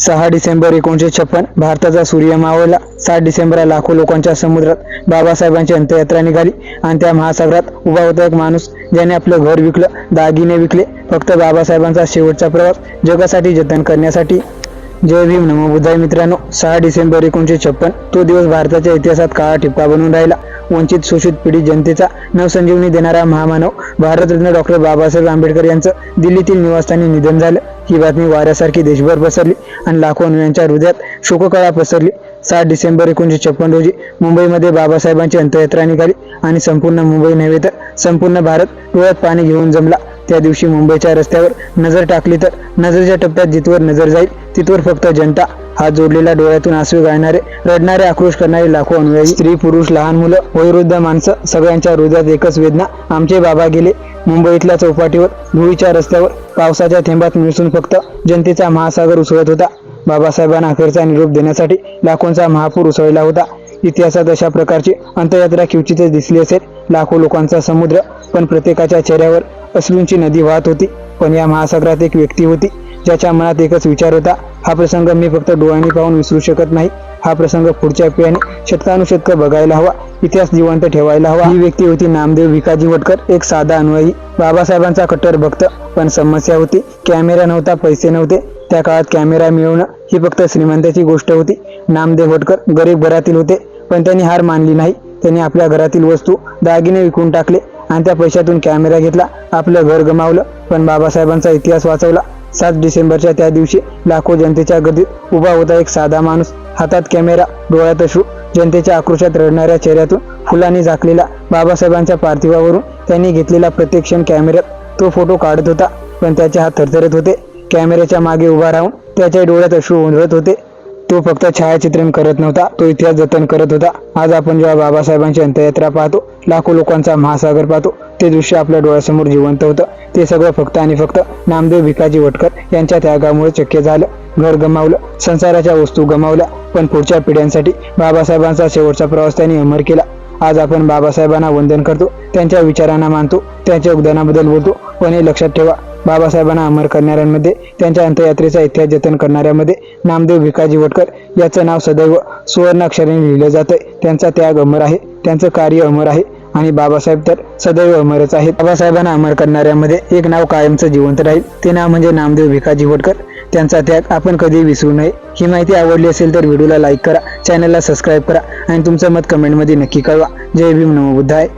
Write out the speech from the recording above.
सहा डिसेंबर एकोणीसशे छप्पन भारताचा सूर्य मावळला. सात डिसेंबरला लाखो लोकांच्या समुद्रात बाबासाहेबांची अंत्ययात्रा निघाली आणि त्या महासागरात उभा होता एक माणूस ज्याने आपलं घर विकलं दागिने विकले फक्त बाबासाहेबांचा शेवटचा प्रवास जगासाठी जतन करण्यासाठी. जय भीम नमो बुद्धाय मित्रांनो. सहा डिसेंबर एकोणीशे छप्पन तो दिवस भारताच्या इतिहासात काळा ठिपका बनून राहिला. वंचित शोषित पीडित जनतेचा नवसंजीवनी देणारा महामानव भारतरत्न डॉक्टर बाबासाहेब आंबेडकर यांचं दिल्लीतील निवासस्थानी निधन झालं. ही बातमी वाऱ्यासारखी देशभर पसरली आणि लाखो अनुयांच्या हृदयात शोककळा पसरली. सात डिसेंबर एकोणीशे छप्पन रोजी मुंबईमध्ये बाबासाहेबांची अंत्ययात्रा निघाली आणि संपूर्ण मुंबई नव्हे तर संपूर्ण भारत डोळ्यात पाणी घेऊन जमला. त्या दिवशी मुंबईच्या रस्त्यावर नजर टाकली तर नजरेच्या टप्प्यात जिथवर नजर जाईल तिथवर फक्त जनता. हात जोडलेला डोळ्यातून आसू गाळणारे रडणारे आक्रोश करणारे लाखो अनुयायी. स्त्री पुरुष लहान मुलं वयोवृद्ध माणसं सगळ्यांच्या हृदयात एकच वेदना. आमचे बाबा गेले मुंबईतल्या चौपाटीवर धुळीच्या रस्त्यावर. पावसाच्या थेंबात मिसून फक्त जनतेचा महासागर उसळत होता. बाबासाहेबांना अखेरचा निरोप देण्यासाठी लाखोंचा महापूर उसळला होता. इतिहासात अशा प्रकारची अंत्ययात्रा क्वचितच दिसली असेल. लाखो लोकांचा समुद्र पण प्रत्येकाच्या चेहऱ्यावर अश्रूंची नदी वाहत होती पण या महासागरात एक व्यक्ती होती ज्याच्या मनात एकच विचार होता हा प्रसंग मी फक्त डोळ्यांनी पाहून विसरू शकत नाही. हा प्रसंग पुढच्या पिढ्याने शतकानुशतक बघायला हवा इतिहास जिवंत ठेवायला हवा. ही व्यक्ती होती नामदेव भिकाजी वटकर एक साधा अनुयायी. बाबासाहेबांचा कट्टर भक्त पण समस्या होती कॅमेरा नव्हता पैसे नव्हते. त्या काळात कॅमेरा मिळवणं ही फक्त श्रीमंताची गोष्ट होती. नामदेव वटकर गरीब घरातील होते पण त्यांनी हार मानली नाही. त्यांनी आपल्या घरातील वस्तू दागिने विकून टाकले आणि त्या पैशातून कॅमेरा घेतला आपलं घर गमावलं. पण बाबासाहेबांचा इतिहास वाचवला. सात डिसेंबरच्या त्या दिवशी लाखो जनतेच्या गर्दीत उभा होता एक साधा माणूस. हातात कॅमेरा डोळ्यात अश्रू. जनतेच्या आक्रोशात रडणाऱ्या चेहऱ्यातून फुलांनी झाकलेला बाबासाहेबांच्या पार्थिवावरून त्यांनी घेतलेला प्रत्येक क्षण कॅमेऱ्यात. तो फोटो काढत होता पण त्याचे हात थरथरत होते. कॅमेऱ्याच्या मागे उभा राहून त्याच्या डोळ्यात अश्रू उंडरत होते. तो फक्त छायाचित्रण करत नव्हता तो इतिहास जतन करत होता. आज आपण जेव्हा बाबासाहेबांची अंत्ययात्रा पाहतो लाखो लोकांचा महासागर पाहतो ते दृश्य आपल्या डोळ्यासमोर जिवंत होतं. ते सगळं फक्त आणि फक्त नामदेव भिकाजी वटकर यांच्या त्यागामुळे शक्य झालं. घर गमावलं संसाराच्या वस्तू गमावल्या पण पुढच्या पिढ्यांसाठी बाबासाहेबांचा शेवटचा प्रवास त्यांनी अमर केला. आज आपण बाबासाहेबांना वंदन करतो त्यांच्या विचारांना मानतो त्यांच्या योगदानाबद्दल बोलतो पण हे लक्षात ठेवा बाबासाहेबांना अमर करणाऱ्यांमध्ये त्यांच्या अंत्ययात्रेचा इतिहास जतन करणाऱ्यामध्ये नामदेव भिकाजी वटकर याचं नाव सदैव सुवर्णाक्षराने लिहिलं जातं त्यांचा त्याग अमर आहे त्यांचं कार्य अमर आहे आणि बाबासाहेब तर सदैव अमरच आहेत. बाबासाहेबांना अमर करणाऱ्यामध्ये एक नाव कायमचं जिवंत राहील. ते नाव म्हणजे नामदेव भिकाजी वटकर. त्यांचा त्याग आपण कधी विसरू नये. ही माहिती आवडली असेल तर व्हिडिओला लाईक करा चॅनलला सबस्क्राईब करा आणि तुमचं मत कमेंटमध्ये नक्की कळवा. जय भीम नमो बुद्धाय